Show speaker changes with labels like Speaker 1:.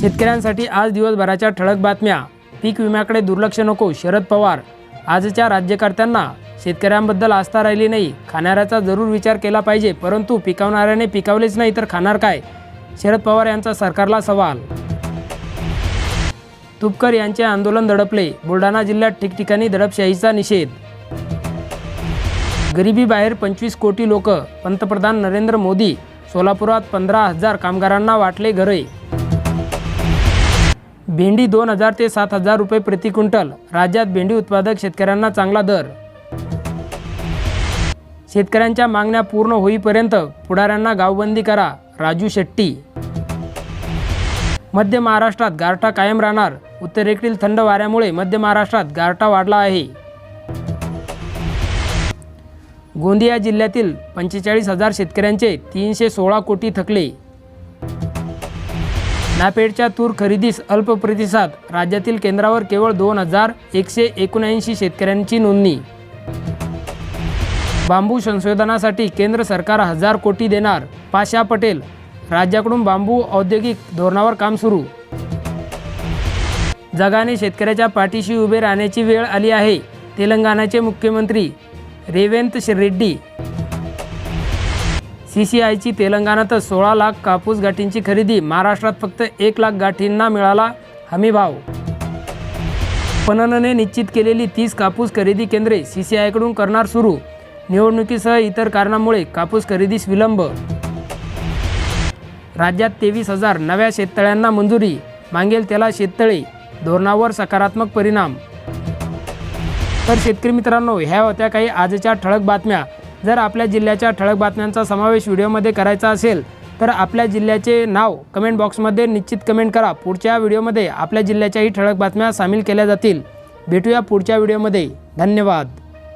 Speaker 1: शेतकऱ्यांसाठी आज दिवसभराच्या ठळक बातम्या. पीक विम्याकडे दुर्लक्ष नको शरद पवार. आजच्या राज्यकर्त्यांना शेतकऱ्यांबद्दल आस्था राहिली नाही. खाणाऱ्याचा जरूर विचार केला पाहिजे परंतु पिकवणाऱ्याने पिकावलेच नाही तर खाणार काय? शरद पवार यांचा सरकारला सवाल. तुपकर यांचे आंदोलन दडपले बुलढाणा जिल्ह्यात ठिकठिकाणी दडपशाहीचा निषेध. गरिबीबाहेर पंचवीस कोटी लोक पंतप्रधान नरेंद्र मोदी सोलापुरात पंधरा हजार कामगारांना वाटले घरे. भेंडी दोन हजार ते सात हजार रुपये प्रति क्विंटल. राज्यात भेंडी उत्पादक शेतकऱ्यांना चांगला दर. शेतकऱ्यांच्या मागण्या पूर्ण होईपर्यंत पुढाऱ्यांना गावबंदी करा. राजू शेट्टी. मध्य महाराष्ट्रात गारठा कायम राहणार. उत्तरेकडील थंड वाऱ्यामुळे मध्य महाराष्ट्रात गारठा वाढला आहे. गोंदिया जिल्ह्यातील पंचेचाळीस हजार शेतकऱ्यांचे तीनशे सोळा कोटी थकले. नापेडच्या तूर खरेदीस अल्प प्रतिसाद. राज्यातील केंद्रावर केवळ दोन हजार एकशे एकोणऐंशी शेतकऱ्यांची नोंदणी. बांबू संशोधनासाठी केंद्र सरकार हजार कोटी देणार. पाशा पटेल राज्याकडून बांबू औद्योगिक धोरणावर काम सुरू. जगाने शेतकऱ्याच्या पाठीशी उभे राहण्याची वेळ आली आहे. तेलंगणाचे मुख्यमंत्री रेवेंत रेड्डी सी सी आयची तेलंगणातच सोळा लाख कापूस गाठींची खरेदी. महाराष्ट्रात फक्त एक लाख गाठींना मिळाला हमीभाव पणनने निश्चित केलेली तीस कापूस खरेदी केंद्रे सी सी आयकडून करणार सुरू. निवडणुकीसह इतर कारणामुळे कापूस खरेदीस विलंब. राज्यात तेवीस हजार नव्या शेततळ्यांना मंजुरी. मागेल त्याला शेततळे. धोरणावर सकारात्मक परिणाम. तर शेतकरी मित्रांनो ह्या होत्या काही आजच्या ठळक बातम्या. जर आपल्या जिल्ह्याच्या ठळक बातम्यांचा समावेश व्हिडिओमध्ये करायचा असेल तर आपल्या जिल्ह्याचे नाव कमेंट बॉक्समध्ये निश्चित कमेंट करा. पुढच्या व्हिडिओमध्ये आपल्या जिल्ह्याच्याही ठळक बातम्या सामील केल्या जातील. भेटूया पुढच्या व्हिडिओमध्ये. धन्यवाद.